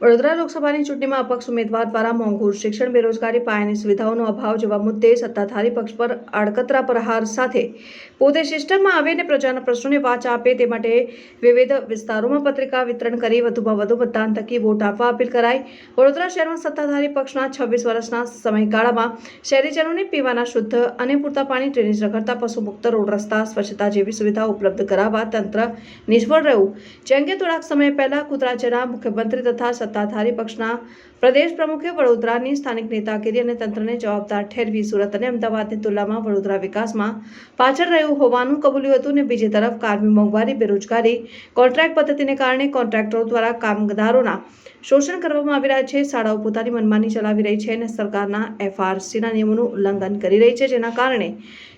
વડોદરા લોકસભાની ચૂંટણીમાં અપક્ષ ઉમેદવાર દ્વારા મોંઘુ શિક્ષણ, બેરોજગારી, પાયાની સુવિધાઓનો અભાવ જેવા મુદ્દે સત્તાધારી પક્ષ પર આડકતરા પ્રહાર સાથે પોતે સિસ્ટમમાં આવે અને પ્રજાના પ્રશ્નોને વાચ આપે તે માટે વિવિધ વિસ્તારોમાં પત્રિકા વિતરણ કરી વધુમાં વધુ મતદાન થકી વોટ આપવા અપીલ કરાઈ. વડોદરા શહેરમાં સત્તાધારી પક્ષના છવ્વીસ વર્ષના સમયગાળામાં શહેરીજનોને પીવાના શુદ્ધ અને પૂરતા પાણી, ડ્રેનેજ રખડતા પશુ મુક્ત રોડ રસ્તા, સ્વચ્છતા જેવી સુવિધાઓ ઉપલબ્ધ કરાવવા તંત્ર નિષ્ફળ રહ્યું. જે અંગે થોડાક સમય પહેલા ગુજરાત મુખ્યમંત્રી તથા સત્તાધારી પક્ષના પ્રદેશ પ્રમુખે વડોદરાની સ્થાનિક નેતાગીરી અને તંત્રને જવાબદાર ઠેરવી સુરત અને અમદાવાદની તુલનામાં વડોદરા વિકાસમાં પાછળ રહ્યું હોવાનું કબૂલ્યું હતું અને બીજી તરફ કારમી મોંઘવારી, બેરોજગારી, કોન્ટ્રાક્ટ પદ્ધતિને કારણે કોન્ટ્રાક્ટરો દ્વારા કામદારોના શોષણ કરવામાં આવી રહ્યા છે. શાળાઓ પોતાની મનમાની ચલાવી રહી છે અને સરકારના એફઆરસીના નિયમોનું ઉલ્લંઘન કરી રહી છે, જેના કારણે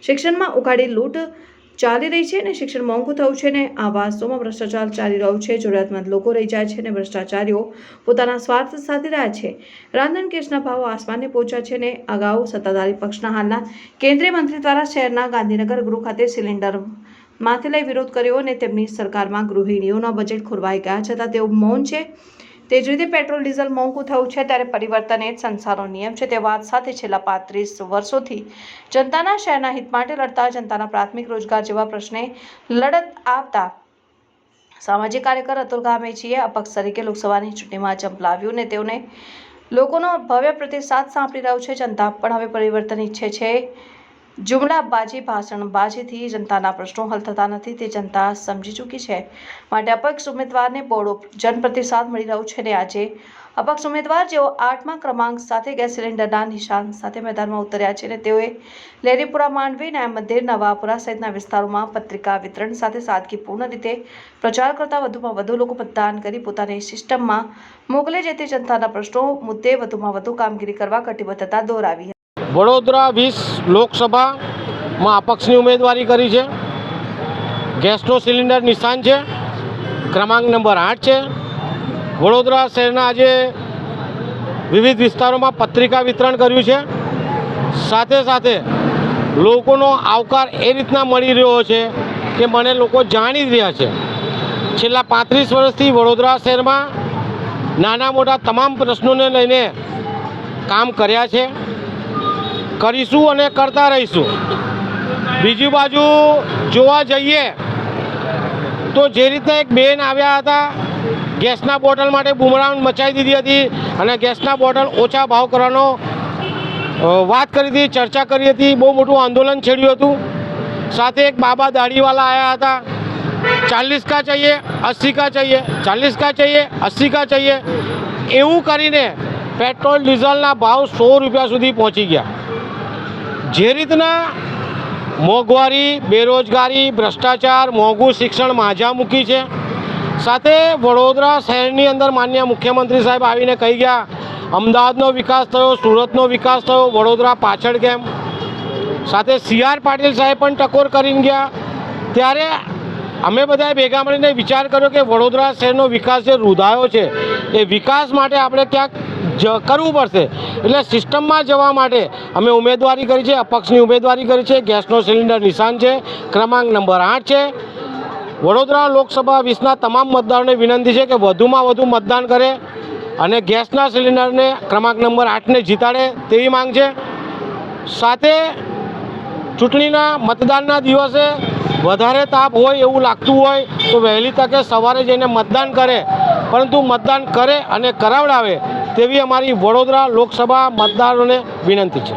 શિક્ષણમાં ઉઘાડી, લૂંટ ચાલી રહી છે અને શિક્ષણ મોંઘું થયું છે ને વાસ્તવમાં ભ્રષ્ટાચાર ચાલી રહ્યો છે. જરૂરિયાતમંદ લોકો રહી જાય છે અને ભ્રષ્ટાચારીઓ પોતાના સ્વાર્થ સાધી રહ્યા છે. રાંધણ કેસના ભાવો આસમાને પહોંચ્યા છે ને અગાઉ સત્તાધારી પક્ષના હાલના કેન્દ્રીય મંત્રી દ્વારા શહેરના ગાંધીનગર ગૃહ ખાતે સિલિન્ડર માથે લઈ વિરોધ કર્યો અને તેમની સરકારમાં ગૃહિણીઓના બજેટ ખોરવાઈ ગયા. છતાં તેઓ મૌન છે. તે જ રીતે પેટ્રોલ, ડીઝલ મોંઘું થયું છે ત્યારે પરિવર્તન એ જ સંસારનો નિયમ છે. તે વાત સાથે છેલ્લા પાંત્રીસ વર્ષોથી જનતાના શહેરના હિત માટે લડતા જનતાના પ્રાથમિક રોજગાર જેવા પ્રશ્ને લડત આપતા સામાજિક કાર્યકર અતુલ ગામેચીએ અપક્ષ તરીકે લોકસભાની ચૂંટણીમાં ચંપલાવ્યું ને તેઓને લોકોનો ભવ્ય પ્રતિસાદ સાંપડી રહ્યો છે. જનતા પણ હવે પરિવર્તન ઈચ્છે છે. જુમલાબાજી ભાષણબાજીથી જનતાના પ્રશ્નો હલ થતા નથી, તે જનતા સમજી ચૂકી છે. માટે અપક્ષ ઉમેદવારને બોડો જનપ્રતિસાદ મળી રહ્યો છે ને આજે અપક્ષ ઉમેદવાર જેઓ આઠમા ક્રમાંક સાથે ગેસ સિલિન્ડરના નિશાન સાથે મેદાનમાં ઉતર્યા છે અને તેઓએ લેરીપુરા માંડવી ન્યાય મંદિર નવાપુરા સહિતના વિસ્તારોમાં પત્રિકા વિતરણ સાથે સાદગીપૂર્ણ રીતે પ્રચાર કરતા વધુમાં વધુ લોકો મતદાન કરી પોતાની સિસ્ટમમાં મોકલે, જેથી જનતાના પ્રશ્નો મુદ્દે વધુમાં વધુ કામગીરી કરવા કટિબદ્ધતા દોરાવી વડોદરા વીસ લોકસભામાં અપક્ષની ઉમેદવારી કરી છે. ગેસનો સિલિન્ડર નિશાન છે. ક્રમાંક નંબર આઠ છે. વડોદરા શહેરના આજે વિવિધ વિસ્તારોમાં પત્રિકા વિતરણ કર્યું છે. સાથે સાથે લોકોનો આવકાર એ રીતના મળી રહ્યો છે કે મને લોકો જાણી રહ્યા છે. છેલ્લા પાંત્રીસ વર્ષથી વડોદરા શહેરમાં નાના મોટા તમામ પ્રશ્નોને લઈને કામ કર્યા છે. કરીશું અને કરતા રહીશું. બીજી બાજુ જોવા જઈએ તો જે રીતના એક બેન આવ્યા હતા, ગેસના બોટલ માટે બુમરાણ મચાવી દીધી હતી અને ગેસના બોટલ ઓછા ભાવ કરવાનો વાત કરી હતી, ચર્ચા કરી હતી, બહુ મોટું આંદોલન છેડ્યું હતું. સાથે એક બાબા દાઢીવાલા આવ્યા હતા. ચાલીસ કા ચાહીએ અસ્સી કા ચાહીએ ચાલીસ કા ચાહીએ અસ્સી કા ચાહીએ એવું કરીને પેટ્રોલ ડીઝલના ભાવ સો રૂપિયા સુધી પહોંચી ગયા. જે રીતના મોંઘવારી, બેરોજગારી, ભ્રષ્ટાચાર, મોંઘું શિક્ષણ માજા મૂકી છે. સાથે વડોદરા શહેરની અંદર માન્ય મુખ્યમંત્રી સાહેબ આવીને કહી ગયા, અમદાવાદનો વિકાસ થયો, સુરતનો વિકાસ થયો, વડોદરા પાછળ કેમ? સાથે સી આર પાટીલ સાહેબ પણ ટકોર કરીને ગયા. ત્યારે અમે બધાએ ભેગા મળીને વિચાર કર્યો કે વડોદરા શહેરનો વિકાસ જે રૂધાયો છે, એ વિકાસ માટે આપણે ક્યાંક કરવું પડશે. એટલે સિસ્ટમમાં જવા માટે અમે ઉમેદવારી કરી છે, અપક્ષની ઉમેદવારી કરી છે, ગેસનો સિલિન્ડર નિશાન છે, ક્રમાંક નંબર આઠ છે. વડોદરા લોકસભા વીસના તમામ મતદારોને વિનંતી છે કે વધુમાં વધુ મતદાન કરે અને ગેસના સિલિન્ડરને ક્રમાંક નંબર આઠને જીતાડે તેવી માંગ છે. સાથે ચૂંટણીના મતદાનના દિવસે વધારે તાપ હોય એવું લાગતું હોય તો વહેલી તકે સવારે જઈને મતદાન કરે. પરંતુ મતદાન કરે અને કરાવડાવે તેવી અમારી વડોદરા લોકસભા મતદારોને વિનંતી છે.